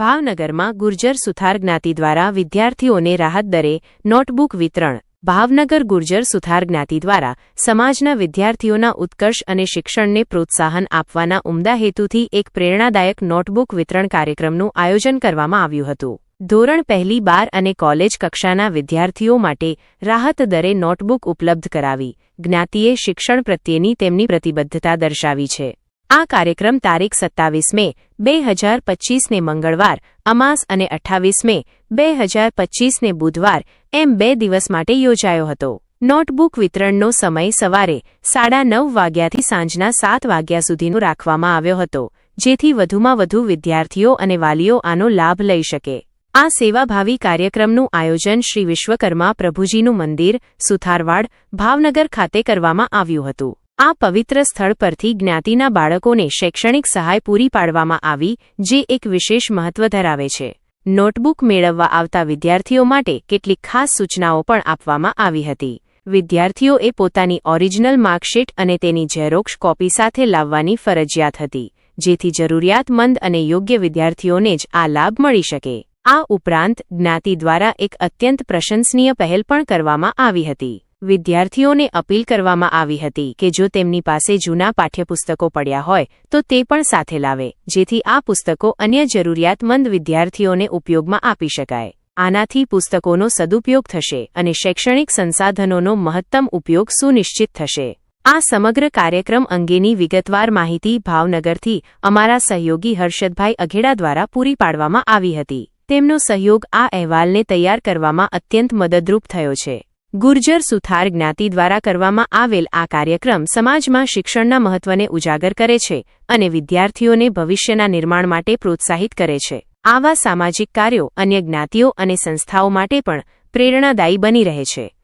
ભાવનગરમાં ગુર્જર સુથાર જ્ઞાતિ દ્વારા વિદ્યાર્થીઓને રાહત દરે નોટબુક વિતરણ. ભાવનગર ગુર્જર સુથાર જ્ઞાતિ દ્વારા સમાજના વિદ્યાર્થીઓના ઉત્કર્ષ અને શિક્ષણને પ્રોત્સાહન આપવાના ઉમદા હેતુથી એક પ્રેરણાદાયક નોટબુક વિતરણ કાર્યક્રમનું આયોજન કરવામાં આવ્યું હતું. ધોરણ પહેલી બાર અને કોલેજ કક્ષાના વિદ્યાર્થીઓ માટે રાહત દરે નોટબુક ઉપલબ્ધ કરાવી. જ્ઞાતિએ શિક્ષણ પ્રત્યેની તેમની પ્રતિબદ્ધતા દર્શાવી છે. આ કાર્યક્રમ તારીખ સત્તાવીસ મે, બે હજાર પચ્ચીસને મંગળવાર, અમાસ અને અઠ્ઠાવીસ મે, બે હજાર પચ્ચીસને બુધવાર, એમ બે દિવસ માટે યોજાયો હતો. નોટબુક વિતરણનો સમય સવારે સાડા નવ વાગ્યાથી સાંજના સાત વાગ્યા સુધીનો રાખવામાં આવ્યો હતો, જેથી વધુમાં વધુ વિદ્યાર્થીઓ અને વાલીઓ આનો લાભ લઈ શકે. આ સેવાભાવી કાર્યક્રમનું આયોજન શ્રી વિશ્વકર્મા પ્રભુજીનું મંદિર, સુથારવાડ, ભાવનગર ખાતે કરવામાં આવ્યું હતું. આ પવિત્ર સ્થળ પરથી જ્ઞાતિના બાળકોને શૈક્ષણિક સહાય પૂરી પાડવામાં આવી, જે એક વિશેષ મહત્વ ધરાવે છે. નોટબુક મેળવવા આવતા વિદ્યાર્થીઓ માટે કેટલીક ખાસ સૂચનાઓ પણ આપવામાં આવી હતી. વિદ્યાર્થીઓએ પોતાની ઓરિજિનલ માર્કશીટ અને તેની ઝેરોક્ષ કોપી સાથે લાવવાની ફરજિયાત હતી, જેથી જરૂરિયાતમંદ અને યોગ્ય વિદ્યાર્થીઓને જ આ લાભ મળી શકે. આ ઉપરાંત જ્ઞાતિ દ્વારા એક અત્યંત પ્રશંસનીય પહેલ પણ કરવામાં આવી હતી. વિદ્યાર્થીઓને અપીલ કરવામાં આવી હતી કે જો તેમની પાસે જૂના પાઠ્યપુસ્તકો પડ્યા હોય, તો તે પણ સાથે લાવે, જેથી આ પુસ્તકો અન્ય જરૂરિયાતમંદ વિદ્યાર્થીઓને ઉપયોગમાં આપી શકાય. આનાથી પુસ્તકોનો સદુપયોગ થશે અને શૈક્ષણિક સંસાધનોનો મહત્તમ ઉપયોગ સુનિશ્ચિત થશે. આ સમગ્ર કાર્યક્રમ અંગેની વિગતવાર માહિતી ભાવનગરથી અમારા સહયોગી હર્ષદભાઈ અઘેડા દ્વારા પૂરી પાડવામાં આવી હતી. તેમનો સહયોગ આ અહેવાલને તૈયાર કરવામાં અત્યંત મદદરૂપ થયો છે. ગુર્જર સુથાર જ્ઞાતિ દ્વારા કરવામાં આવેલ આ કાર્યક્રમ સમાજમાં શિક્ષણના મહત્વને ઉજાગર કરે છે અને વિદ્યાર્થીઓને ભવિષ્યના નિર્માણ માટે પ્રોત્સાહિત કરે છે. આવા સામાજિક કાર્યો અન્ય જ્ઞાતિઓ અને સંસ્થાઓ માટે પણ પ્રેરણાદાયી બની રહે છે.